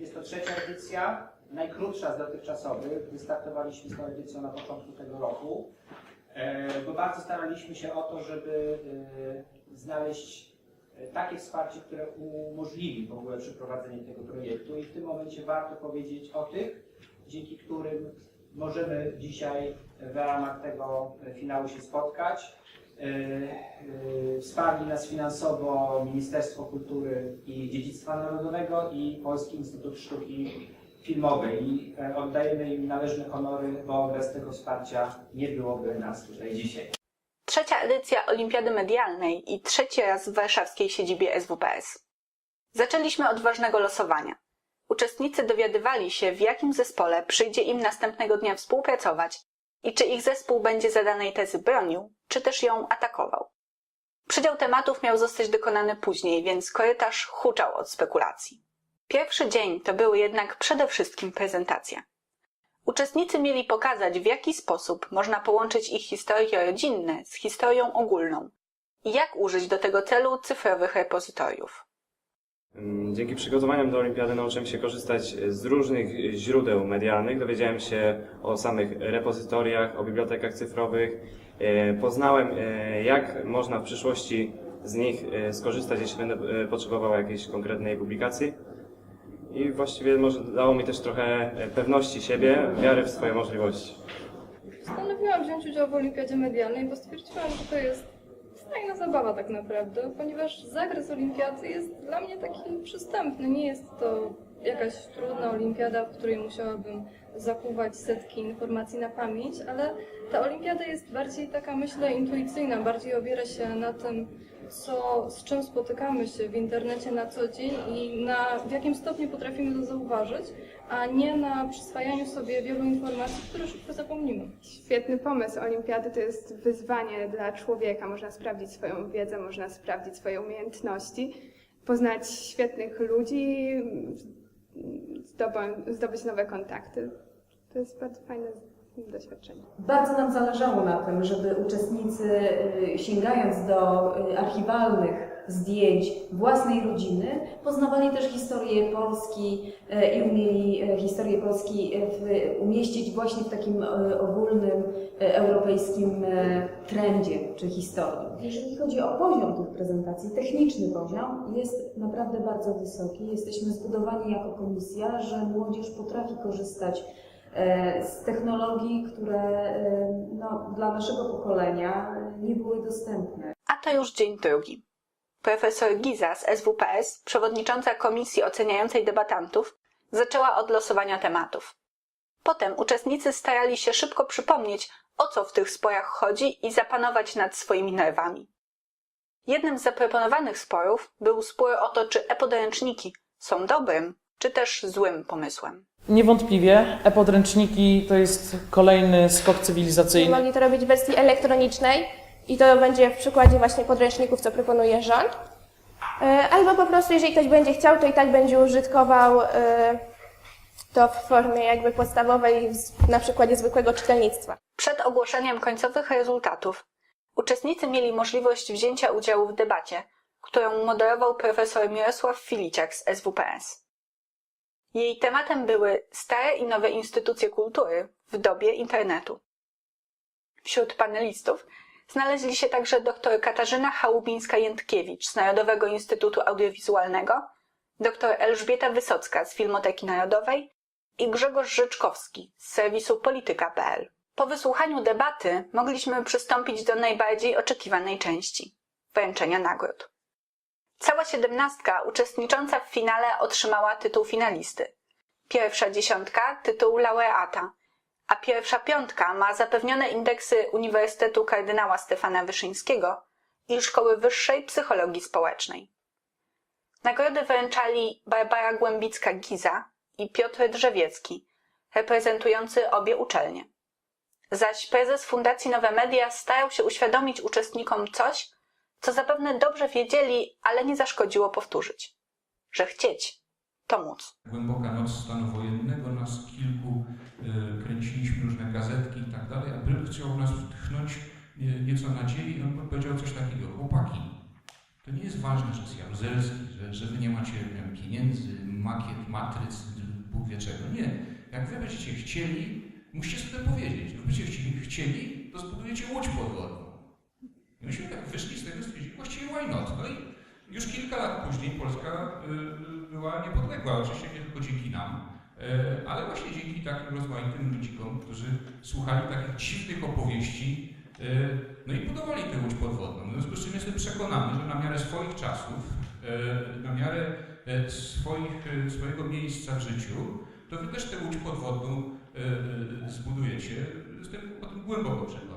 Jest to trzecia edycja, najkrótsza z dotychczasowych. Wystartowaliśmy z tą edycją na początku tego roku, e, bo bardzo staraliśmy się o to, żeby e, znaleźć e, takie wsparcie, które umożliwi w ogóle przeprowadzenie tego projektu i w tym momencie warto powiedzieć o tych, dzięki którym możemy dzisiaj w ramach tego finału się spotkać. E, e, Wsparli nas finansowo Ministerstwo Kultury i Dziedzictwa Narodowego i Polski Instytut Sztuki Filmowej i e, oddajemy im należne honory, bo bez tego wsparcia nie byłoby nas tutaj dzisiaj. Trzecia edycja Olimpiady Medialnej i trzeci raz w warszawskiej siedzibie SWPS. Zaczęliśmy od ważnego losowania. Uczestnicy dowiadywali się, w jakim zespole przyjdzie im następnego dnia współpracować i czy ich zespół będzie zadanej tezy bronił, czy też ją atakował. Przydział tematów miał zostać dokonany później, więc korytarz huczał od spekulacji. Pierwszy dzień to były jednak przede wszystkim prezentacje. Uczestnicy mieli pokazać, w jaki sposób można połączyć ich historie rodzinne z historią ogólną i jak użyć do tego celu cyfrowych repozytoriów. Dzięki przygotowaniom do olimpiady nauczyłem się korzystać z różnych źródeł medialnych. Dowiedziałem się o samych repozytoriach, o bibliotekach cyfrowych. E, Poznałem, e, jak można w przyszłości z nich e, skorzystać, jeśli będę potrzebował jakiejś konkretnej publikacji. I właściwie może dało mi też trochę pewności siebie, wiary w swoje możliwości. Postanowiłam wziąć udział w Olimpiadzie Medialnej, bo stwierdziłam, że to jest fajna zabawa tak naprawdę, ponieważ zakres olimpiady jest dla mnie taki przystępny. Nie jest to jakaś trudna olimpiada, w której musiałabym zakuwać setki informacji na pamięć, ale ta olimpiada jest bardziej taka, myślę, intuicyjna, bardziej opiera się na tym, co, z czym spotykamy się w internecie na co dzień i na, w jakim stopniu potrafimy to zauważyć, a nie na przyswajaniu sobie wielu informacji, które szybko zapomnimy. Świetny pomysł. Olimpiady to jest wyzwanie dla człowieka. Można sprawdzić swoją wiedzę, można sprawdzić swoje umiejętności, poznać świetnych ludzi, zdobyć, nowe kontakty. To jest bardzo fajne doświadczenie. Bardzo nam zależało na tym, żeby uczestnicy, y, sięgając do y, archiwalnych zdjęć własnej rodziny, poznawali też historię Polski y, i umieli y, historię Polski w, umieścić właśnie w takim ogólnym europejskim trendzie czy historii. Jeżeli chodzi o poziom tych prezentacji, techniczny poziom jest naprawdę bardzo wysoki. Jesteśmy zbudowani jako komisja, że młodzież potrafi korzystać e, z technologii, które e, no, dla naszego pokolenia e, nie były dostępne. A to już dzień drugi. Profesor Giza z SWPS, przewodnicząca komisji oceniającej debatantów, zaczęła od losowania tematów. Potem uczestnicy starali się szybko przypomnieć, o co w tych sporach chodzi i zapanować nad swoimi nerwami. Jednym z zaproponowanych sporów był spór o to, czy e-podręczniki są dobrym, czy też złym pomysłem. Niewątpliwie e-podręczniki to jest kolejny skok cywilizacyjny. Mogli to robić w wersji elektronicznej i to będzie w przykładzie właśnie podręczników, co proponuje rząd. E, Albo po prostu, jeżeli ktoś będzie chciał, to i tak będzie użytkował e, to w formie jakby podstawowej, na przykładzie zwykłego czytelnictwa. Przed ogłoszeniem końcowych rezultatów uczestnicy mieli możliwość wzięcia udziału w debacie, którą moderował profesor Mirosław Filiciak z SWPS. Jej tematem były stare i nowe instytucje kultury w dobie internetu. Wśród panelistów znaleźli się także dr Katarzyna Chałubińska-Jędkiewicz z Narodowego Instytutu Audiowizualnego, dr Elżbieta Wysocka z Filmoteki Narodowej i Grzegorz Rzeczkowski z serwisu polityka.pl. Po wysłuchaniu debaty mogliśmy przystąpić do najbardziej oczekiwanej części wręczenia nagród. Cała siedemnastka uczestnicząca w finale otrzymała tytuł finalisty. Pierwsza dziesiątka tytuł laureata, a pierwsza piątka ma zapewnione indeksy Uniwersytetu Kardynała Stefana Wyszyńskiego i Szkoły Wyższej Psychologii Społecznej. Nagrody wręczali Barbara Głębicka-Giza i Piotr Drzewiecki, reprezentujący obie uczelnie. Zaś prezes Fundacji Nowe Media starał się uświadomić uczestnikom coś, co zapewne dobrze wiedzieli, ale nie zaszkodziło powtórzyć. Że chcieć to móc. Głęboka noc stanu wojennego, nas chciał w nas wtchnąć nieco nadziei on powiedział coś takiego, chłopaki, to nie jest ważne, że jest jaruzelski, że, że wy nie macie wiem, pieniędzy, makiet, matryc, Bóg wie czego. Nie. Jak wy będziecie chcieli, musicie sobie powiedzieć. Jak będziecie chcieli, to zbudujecie łódź podwodną. I myśmy tak wyszli z tego, stwierdzili, właściwie why not? No i już kilka lat później Polska y, y, była niepodległa, oczywiście nie tylko dzięki nam, ale właśnie dzięki takim rozmaitym ludzikom, którzy słuchali takich dziwnych opowieści, y, no i budowali tę łódź podwodną. W związku z czym jestem przekonany, że na miarę swoich czasów, y, na miarę swoich, swojego miejsca w życiu, to wy też tę łódź podwodną zbudujecie. Jestem o tym głęboko przekonany.